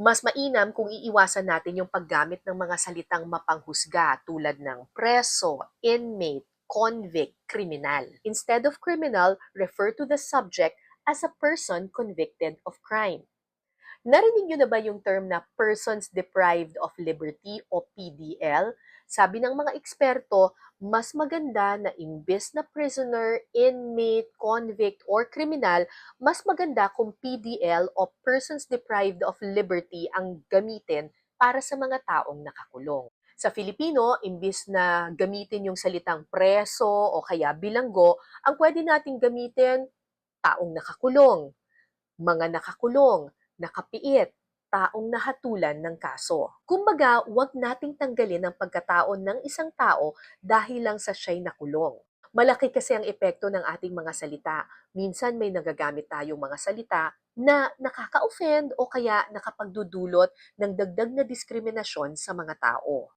Mas mainam kung iiwasan natin yung paggamit ng mga salitang mapanghusga tulad ng preso, inmate, convict, criminal. Instead of criminal, refer to the subject as a person convicted of crime. Narinig niyo na ba yung term na persons deprived of liberty o PDL? Sabi ng mga eksperto, mas maganda na imbes na prisoner, inmate, convict, or criminal, mas maganda kung PDL o persons deprived of liberty ang gamitin para sa mga taong nakakulong. Sa Filipino, imbis na gamitin yung salitang preso o kaya bilanggo, ang pwede nating gamitin taong nakakulong, mga nakakulong, nakapiit, taong nahatulan ng kaso. Kumbaga, huwag nating tanggalin ang pagkataon ng isang tao dahil lang sa siya'y nakulong. Malaki kasi ang epekto ng ating mga salita. Minsan may nagagamit tayong mga salita na nakaka-offend o kaya nakapagdudulot ng dagdag na diskriminasyon sa mga tao.